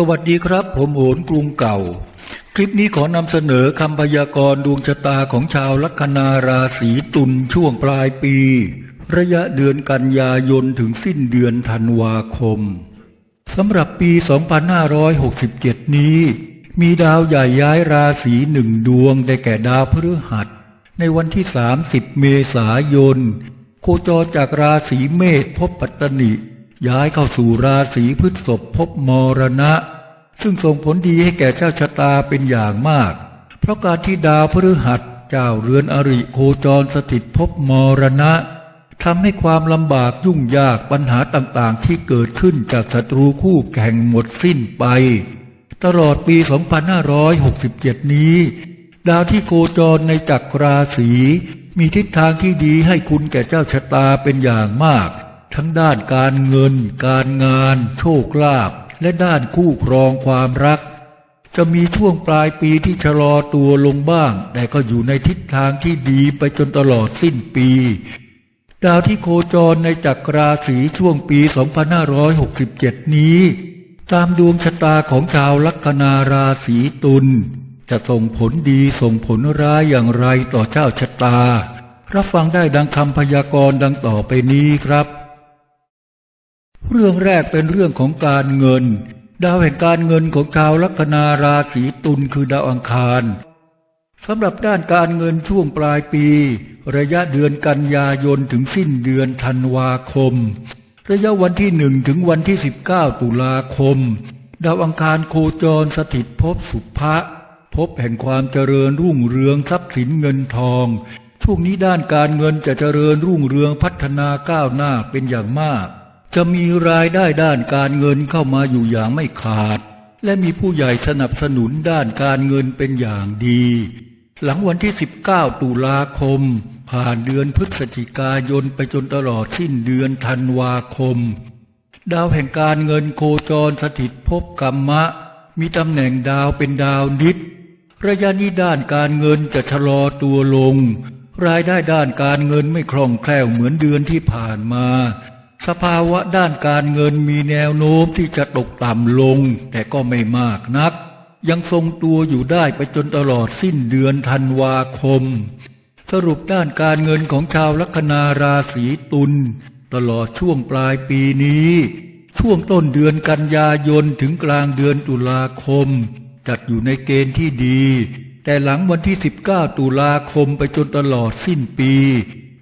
สวัสดีครับ ผมโหนกรุงเก่า คลิปนี้ขอนำเสนอคำพยากรณ์ดวงชะตาของชาวลัคนาราศีตุลช่วงปลายปี ระยะเดือนกันยายนถึงสิ้นเดือนธันวาคมสำหรับปี 2567 นี้ มีดาวใหญ่ย้ายราศีหนึ่งดวงได้แก่ดาวพฤหัส ในวันที่ 30 เมษายน โคจรจากราศีเมษพบปัตตนิ ย้ายเข้าสู่ราศีพฤษภพบมรณะ ซึ่งส่งผลดีให้แก่เจ้าชะตาเป็นอย่างมาก เพราะการที่ดาวพฤหัสเจ้าเรือนอริโคจรสถิตพบมรณะทำให้ความลำบากยุ่งยากปัญหาต่างๆ ที่เกิดขึ้นจากศัตรูคู่แข่งหมดสิ้นไป ตลอดปี 2567 นี้ ดาวที่โคจรในจักรราศีมีทิศทางที่ดีให้คุณแก่เจ้าชะตาเป็นอย่างมาก ทั้งด้านการเงิน การงาน โชคลาภและด้านคู่ครองความรัก จะมีช่วงปลายปีที่ชะลอตัวลงบ้าง แต่ก็อยู่ในทิศทางที่ดีไปจนตลอดสิ้นปี ดาวที่โคจรในจักรราศีช่วงปี 2567 นี้ ตามดวงชะตาของชาวลัคนาราศีตุลจะส่งผลดีส่งผลร้ายอย่างไรต่อเจ้าชะตา รับฟังได้ดังคำพยากรณ์ดังต่อไปนี้ครับ เรื่องแรกเป็นเรื่องของการเงิน ดาวแห่งการเงินของชาวลัคนาราศีตุลคือดาวอังคารสำหรับด้านการเงินช่วงปลายปี ระยะเดือนกันยายนถึงสิ้นเดือนธันวาคม ระยะวันที่หนึ่งถึงวันที่สิบเก้าตุลาคม ดาวอังคารโคจรสถิตภพสุภะพบแห่งความเจริญรุ่งเรืองทรัพย์สินเงินทอง ช่วงนี้ด้านการเงินจะเจริญรุ่งเรืองพัฒนาก้าวหน้าเป็นอย่างมาก จะมีรายได้ด้านการเงินเข้ามาอยู่อย่างไม่ขาด และมีผู้ใหญ่สนับสนุนด้านการเงินเป็นอย่างดี หลังวันที่ 19 ตุลาคม ผ่านเดือนพฤศจิกายนไปจนตลอดสิ้นเดือนธันวาคม ดาวแห่งการเงินโคจรสถิตภพกรรมะ มีตำแหน่งดาวเป็นดาวนิด ระยะนี้ด้านการเงินจะชะลอตัวลง รายได้ด้านการเงินไม่คล่องแคล่วเหมือนเดือนที่ผ่านมา สภาวะด้านการเงินมีแนวโน้มที่จะตกต่ำลง แต่ก็ไม่มากนัก ยังทรงตัวอยู่ได้ไปจนตลอดสิ้นเดือนธันวาคม สรุปด้านการเงินของชาวลัคนาราศีตุลตลอดช่วงปลายปีนี้ ช่วงต้นเดือนกันยายนถึงกลางเดือนตุลาคม จัดอยู่ในเกณฑ์ที่ดี แต่หลังวันที่ 19 ตุลาคมไปจนตลอดสิ้นปี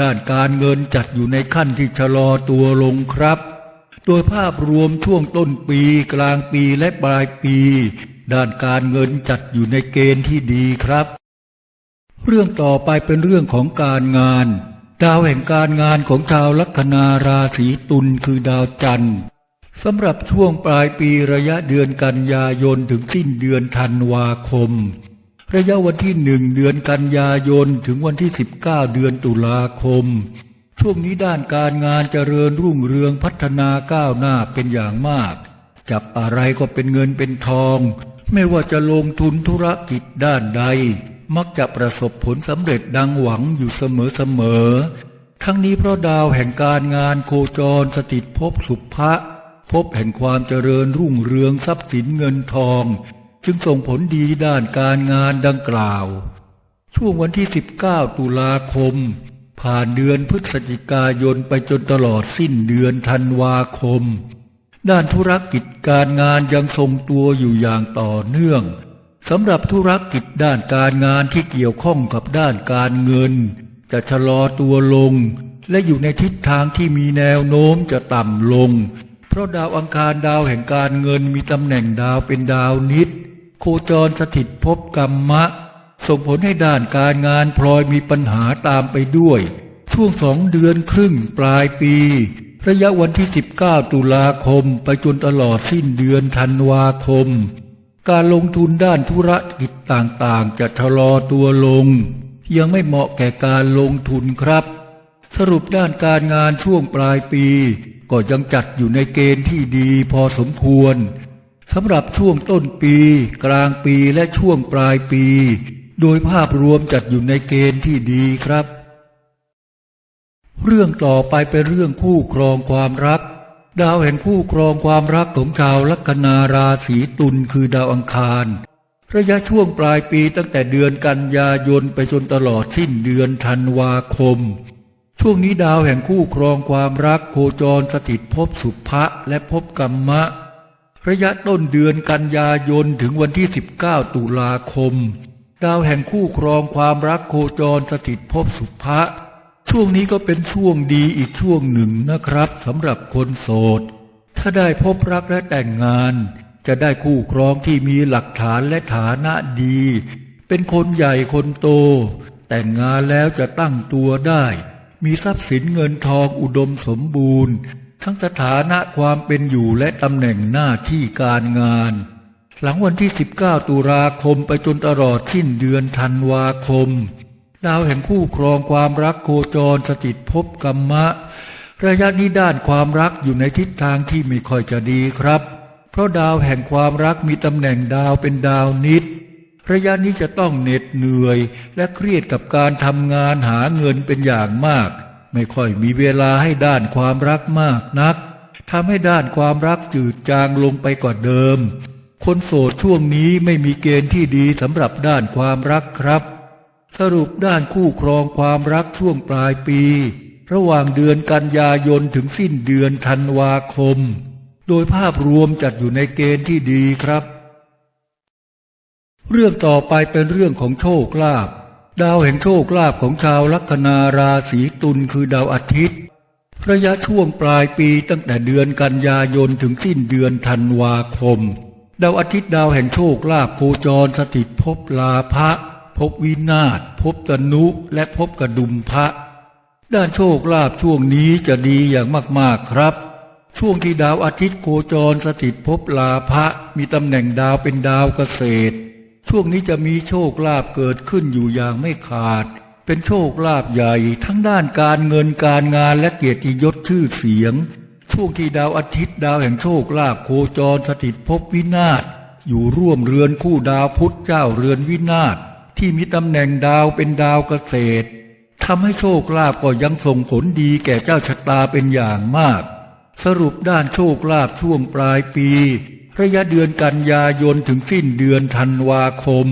ด้านการเงินจัดอยู่ในขั้นที่ชะลอตัวลงครับ โดยภาพรวมช่วงต้นปีกลางปีและปลายปี ด้านการเงินจัดอยู่ในเกณฑ์ที่ดีครับ เรื่องต่อไปเป็นเรื่องของการงาน ดาวแห่งการงานของชาวลัคนาราศีตุลคือดาวจันทร์สำหรับช่วงปลายปีระยะเดือนกันยายนถึงสิ้นเดือนธันวาคม ระยะวันที่หนึ่งเดือนกันยายนถึงวันที่สิบเก้าเดือนตุลาคม ช่วงนี้ด้านการงานเจริญรุ่งเรืองพัฒนาก้าวหน้าเป็นอย่างมาก จับอะไรก็เป็นเงินเป็นทอง ไม่ว่าจะลงทุนธุรกิจด้านใด มักจะประสบผลสำเร็จดังหวังอยู่เสมอๆทั้งนี้เพราะดาวแห่งการงานโคจรสถิตภพสุภะพบแห่งความเจริญรุ่งเรืองทรัพย์สินเงินทอง จึงส่งผลดีด้านการงานดังกล่าว ช่วงวันที่ 19 ตุลาคม ผ่านเดือนพฤศจิกายนไปจนตลอดสิ้นเดือนธันวาคม ด้านธุรกิจการงานยังทรงตัวอยู่อย่างต่อเนื่องสำหรับธุรกิจด้านการงานที่เกี่ยวข้องกับด้านการเงิน จะชะลอตัวลง และอยู่ในทิศทางที่มีแนวโน้มจะต่ำลง เพราะดาวอังคารดาวแห่งการเงินมีตำแหน่งดาวเป็นดาวนิด โคจรสถิตภพกรรมะ ส่งผลให้ด้านการงานพลอยมีปัญหาตามไปด้วย ช่วงสองเดือนครึ่งปลายปี ระยะวันที่ 19 ตุลาคมไปจนตลอดสิ้นเดือนธันวาคม การลงทุนด้านธุรกิจต่างๆ จะชะลอตัวลง ยังไม่เหมาะแก่การลงทุนครับ สรุปด้านการงานช่วงปลายปี ก็ยังจัดอยู่ในเกณฑ์ที่ดีพอสมควร สำหรับช่วงต้นปี กลางปีและช่วงปลายปี โดยภาพรวมจัดอยู่ในเกณฑ์ที่ดีครับ เรื่องต่อไปเป็นเรื่องคู่ครองความรัก ดาวแห่งผู้ครองความรักของชาวลัคนาราศีตุลคือดาวอังคาร ระยะช่วงปลายปีตั้งแต่เดือนกันยายนไปจนตลอดสิ้นเดือนธันวาคมช่วงนี้ดาวแห่งคู่ครองความรักโคจรสถิตภพสุภะและภพกรรมะ ระยะต้นเดือนกันยายนถึงวันที่ 19 ตุลาคม ดาวแห่งคู่ครองความรักโคจรสถิตภพสุภะช่วงนี้ก็เป็นช่วงดีอีกช่วงหนึ่งนะครับสำหรับคนโสด ถ้าได้พบรักและแต่งงาน จะได้คู่ครองที่มีหลักฐานและฐานะดี เป็นคนใหญ่คนโต แต่งงานแล้วจะตั้งตัวได้ มีทรัพย์สินเงินทองอุดมสมบูรณ์ ทั้งสถานะความเป็นอยู่และตำแหน่งหน้าที่การงาน หลังวันที่ 19 ตุลาคมไปจนตลอดสิ้นเดือนธันวาคม ดาวแห่งคู่ครองความรักโคจรสถิตภพกรรมะ ระยะนี้ด้านความรักอยู่ในทิศทางที่ไม่ค่อยจะดีครับ เพราะดาวแห่งความรักมีตำแหน่งดาวเป็นดาวนิดระยะนี้จะต้องเหน็ดเหนื่อย และเครียดกับการทำงานหาเงินเป็นอย่างมาก ไม่ค่อยมีเวลาให้ด้านความรักมากนักทำให้ด้านความรักจืดจางลงไปกว่าเดิม คนโสดช่วงนี้ไม่มีเกณฑ์ที่ดีสำหรับด้านความรักครับ สรุปด้านคู่ครองความรักช่วงปลายปี ระหว่างเดือนกันยายนถึงสิ้นเดือนธันวาคม โดยภาพรวมจัดอยู่ในเกณฑ์ที่ดีครับ เรื่องต่อไปเป็นเรื่องของโชคลาภ ดาวแห่งโชคลาภของชาวลัคนาราศีตุลคือดาวอาทิตย์ ระยะช่วงปลายปีตั้งแต่เดือนกันยายนถึงสิ้นเดือนธันวาคม ดาวอาทิตย์ดาวแห่งโชคลาภโคจรสถิตภพลาภะภพวินาศภพตนุและภพกระดุมพระด้านโชคลาภช่วงนี้จะดีอย่างมากๆครับ ช่วงที่ดาวอาทิตย์โคจรสถิตภพลาภะมีตำแหน่งดาวเป็นดาวเกษตร ช่วงนี้จะมีโชคลาภเกิดขึ้นอยู่อย่างไม่ขาด เป็นโชคลาภใหญ่ทั้งด้านการเงินการงานและเกียรติยศชื่อเสียง ช่วงที่ดาวอาทิตย์ดาวแห่งโชคลาภโคจรสถิตภพวินาศอยู่ร่วมเรือนคู่ดาวพุธเจ้าเรือนวินาศที่มีตำแหน่งดาวเป็นดาวเกษตรทำให้โชคลาภก็ยังส่งผลดีแก่เจ้าชะตาเป็นอย่างมาก สรุปด้านโชคลาภช่วงปลายปี ระยะเดือนกันยายนถึงสิ้นเดือนธันวาคม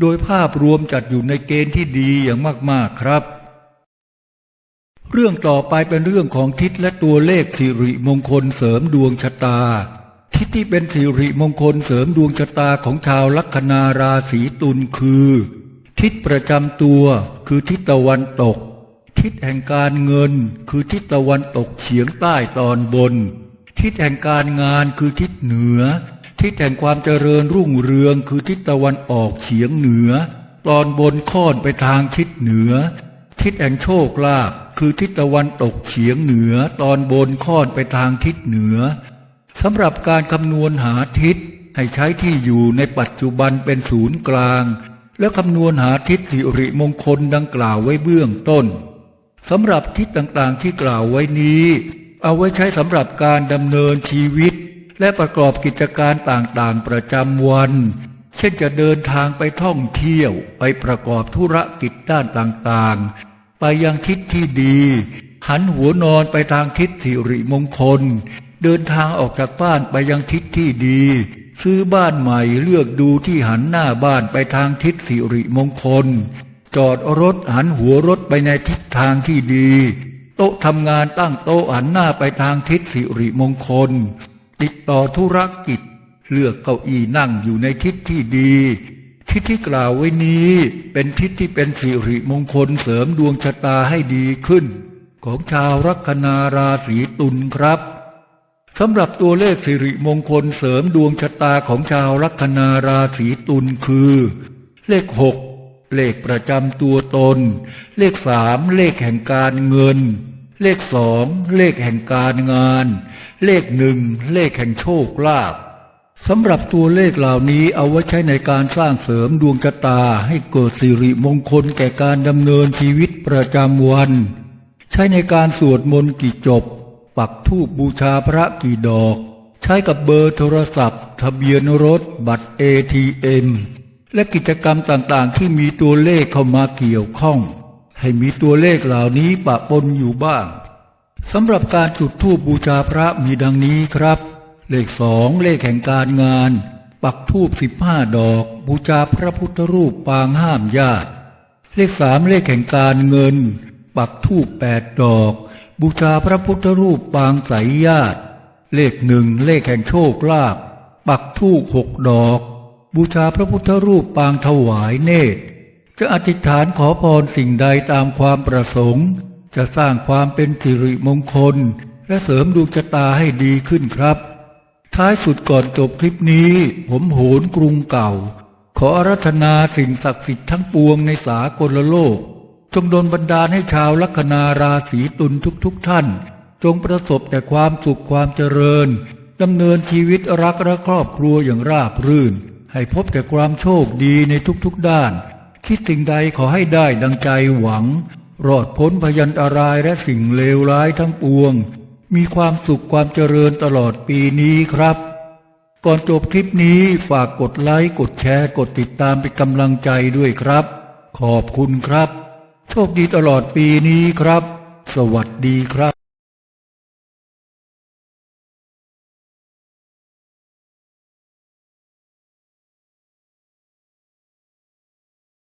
โดยภาพรวมจัดอยู่ในเกณฑ์ที่ดีอย่างมากๆครับ เรื่องต่อไปเป็นเรื่องของทิศและตัวเลขสิริมงคลเสริมดวงชะตา ทิศที่เป็นสิริมงคลเสริมดวงชะตาของชาวลัคนาราศีตุลคือ ทิศประจำตัวคือทิศตะวันตก ทิศแห่งการเงินคือทิศตะวันตกเฉียงใต้ตอนบน ทิศแห่งการงานคือทิศเหนือ ทิศแห่งความเจริญรุ่งเรืองคือทิศตะวันออกเฉียงเหนือ ตอนบนค่อนไปทางทิศเหนือ ทิศแห่งโชคลาภคือทิศตะวันตกเฉียงเหนือ ตอนบนค่อนไปทางทิศเหนือสำหรับการคำนวณหาทิศให้ใช้ที่อยู่ในปัจจุบันเป็นศูนย์กลาง และคำนวณหาทิศสิริมงคลดังกล่าวไว้เบื้องต้นสำหรับทิศต่างๆที่กล่าวไว้นี้ เอาไว้ใช้สำหรับการดำเนินชีวิต และประกอบกิจการต่างๆ ประจำวัน เช่นจะเดินทางไปท่องเที่ยวไปประกอบธุรกิจด้านต่างๆ ไปยังทิศที่ดี หันหัวนอนไปทางทิศสิริมงคล เดินทางออกจากบ้านไปยังทิศที่ดี ซื้อบ้านใหม่เลือกดูที่หันหน้าบ้านไปทางทิศสิริมงคล จอดรถหันหัวรถไปในทิศทางที่ดี โต๊ะทำงานตั้งโต๊ะหันหน้าไปทางทิศสิริมงคล ติดต่อธุรกิจ เลือกเก้าอี้นั่งอยู่ในทิศที่ดี ทิศที่กล่าวไว้นี้เป็นทิศที่เป็นสิริมงคลเสริมดวงชะตาให้ดีขึ้น ของชาวลัคนาราศีตุลครับสำหรับตัวเลขสิริมงคลเสริมดวงชะตาของชาวลัคนาราศีตุลคือ เลขหก เลขประจำตัวตน เลขสามเลขแห่งการเงิน เลขสองเลขแห่งการงาน เลขหนึ่งเลขแห่งโชคลาภสำหรับตัวเลขเหล่านี้เอาไว้ใช้ในการสร้างเสริมดวงชะตาให้เกิดสิริมงคลแก่การดำเนินชีวิตประจำวัน ใช้ในการสวดมนต์กี่จบ ปักธูปบูชาพระกี่ดอก ใช้กับเบอร์โทรศัพท์ ทะเบียนรถ บัตร ATM และกิจกรรมต่างๆ ที่มีตัวเลขเข้ามาเกี่ยวข้อง ให้มีตัวเลขเหล่านี้ปะปนอยู่บ้างสำหรับการจุดธูปบูชาพระมีดังนี้ครับ เลขสองเลขแห่งการงาน ปักธูปสิบห้าดอก บูชาพระพุทธรูปปางห้ามญาติ เลขสามเลขแห่งการเงิน ปักธูปแปดดอก บูชาพระพุทธรูปปางใสยญาติ เลขหนึ่งเลขแห่งโชคลาภปักธูปหกดอก บูชาพระพุทธรูปปางถวายเนตร จะอธิษฐานขอพรสิ่งใดตามความประสงค์ จะสร้างความเป็นสิริมงคล และเสริมดวงชะตาให้ดีขึ้นครับ ท้ายสุดก่อนจบคลิปนี้ ผมโหนกรุงเก่า ขออารัธนาสิ่งศักดิ์สิทธิ์ทั้งปวงในสากลโลก จงดลบันดาลให้ชาวลัคนาราศีตุลทุกๆทท่าน จงประสบแต่ความสุขความเจริญดำเนินชีวิตรักและครอบครัวอย่างราบรื่น ให้พบแต่ความโชคดีในทุกๆด้าน คิดสิ่งใดขอให้ได้ดังใจหวัง รอดพ้นพยันตรายและสิ่งเลวร้ายทั้งปวง มีความสุขความเจริญตลอดปีนี้ครับ ก่อนจบคลิปนี้ฝากกดไลค์กดแชร์กดติดตามเป็นกำลังใจด้วยครับ ขอบคุณครับ โชคดีตลอดปีนี้ครับ สวัสดีครับ